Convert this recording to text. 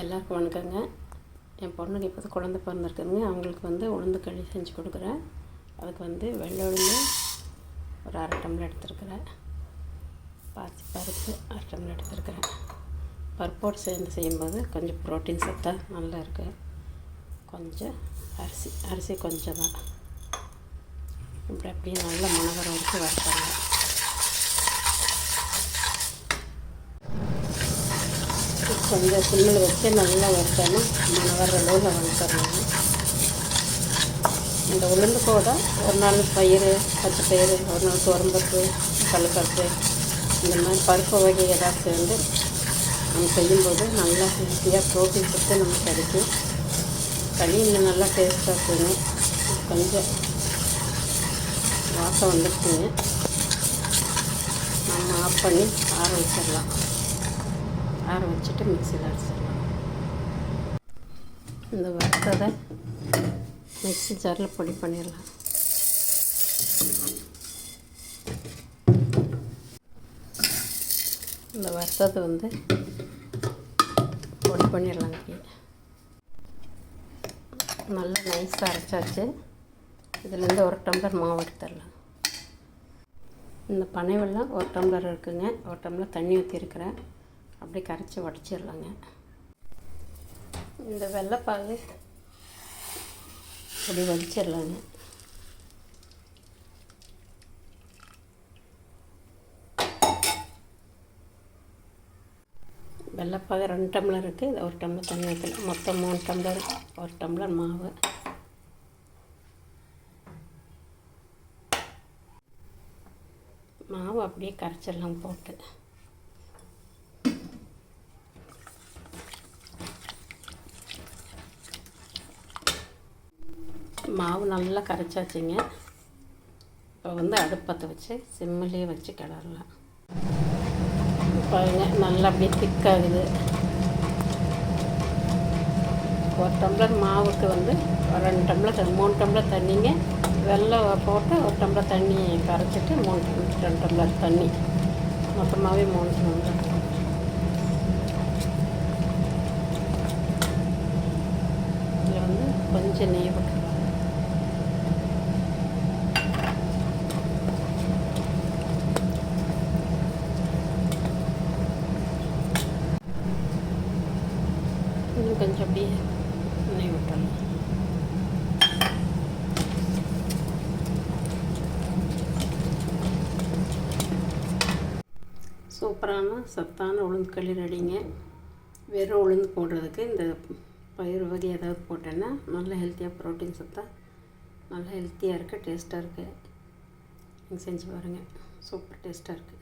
எல்லாருக்கும் வணக்கங்க. என் பொண்ணுக்கு இப்போ குழந்த பிறந்திருக்குதுங்க. அவங்களுக்கு வந்து உளுந்து களி செஞ்சு கொடுக்குறேன். அதுக்கு வந்து வெள்ளை உளுந்து ஒரு அரை டம்ளர் எடுத்துருக்குறேன். பாசி பருப்பு அரை டம்ளர் எடுத்துருக்குறேன். பருப்போடு சேர்ந்து செய்யும்போது கொஞ்சம் ப்ரோட்டீன் சத்தாக நல்லா இருக்குது கொஞ்சம் அரிசி அரிசி கொஞ்சம் தான் இப்படி அப்படியே நல்ல மணவர வரைக்கும் வறுத்தாங்க கொஞ்சம் சிம்மில் வச்சு நல்லா வறுத்தணும் மணவர வர்ற அளவில் வறுத்தரணும் இந்த உளுந்து கூட ஒரு நாள் பயிர் பச்சை பயிர் ஒரு நாள் துவரம்பருப்பு கடலப்பருப்பு இந்த மாதிரி பருப்பு வகை ஏதாவது சேர்ந்து நம்ம செய்யும்போது நல்லா ஹெல்த்தியாக ப்ரோட்டீன் சத்து நமக்கு கிடைக்கும் களி இன்னும் நல்லா டேஸ்ட்டாக இருக்குங்க கொஞ்சம் வாசம் வந்துருக்குங்க நம்ம ஆஃப் பண்ணி ஆற வச்சிடலாம். ஆற வச்சுட்டு மிக்சியில் அடிச்சிடலாம். இந்த வறுத்ததை மிக்ஸி ஜாரில் பொடி பண்ணிடலாம். இந்த வறுத்தது வந்து பொடி பண்ணிடலாம் நல்லா நைஸாக அரைச்சாச்சு. இதுலேருந்து ஒரு டம்ளர் மாவு எடுத்துடலாம். இந்த பனைவெல்லாம் ஒரு டம்ளர் இருக்குங்க. ஒரு டம்ளர் தண்ணி ஊற்றிருக்கிறேன் அப்படியே கரைச்சி உடச்சிடலாங்க. இந்த வெள்ளைப்பாகு அப்படி வடிச்சிடலாங்க. வெள்ளைப்பாகு ரெண்டு டம்ளர் இருக்குது ஒரு டம்ளர் தண்ணி ஊற்றலாம் மொத்தம் மூணு டம்ளர் ஒரு டம்ளர் மாவு. மாவு அப்படியே கரைச்சிடலாம் போட்டு. மாவு நல்லா கரைச்சாச்சுங்க. இப்போ வந்து அடுப்பத்தை வச்சு சிம்மிலே வச்சு கிளறலாம். பாருங்க நல்லா அப்படியே திக்காகுது. ஒரு டம்ளர் மாவுக்கு வந்து ஒரு ரெண்டு டம்ளர் மூணு டம்ளர் தண்ணிங்க. வெள்ளம் போட்டு ஒரு டம்ளர் தண்ணி கரைச்சிட்டு மூணு டம்ளர் ரெண்டு டம்ளர் தண்ணி. மொத்தமாகவே மூணு டம்ளர். இதில் வந்து கொஞ்சம் நெய் விட்டுருவாங்க இன்னும் கொஞ்சம் அப்படியே எண்ணெய் விட்டுறலாம் சூப்பரான சத்தான உளுந்து களி ரெடிங்க. வெறும் உளுந்து போடுறதுக்கு இந்த பயிர் வகை ஏதாவது போட்டேன்னா நல்ல ஹெல்த்தியாக ப்ரோட்டீன் சத்தாக நல்லா ஹெல்த்தியாக இருக்குது டேஸ்ட்டாக இருக்குது நீங்கள் செஞ்சு பாருங்கள் சூப்பர் டேஸ்ட்டாக இருக்குது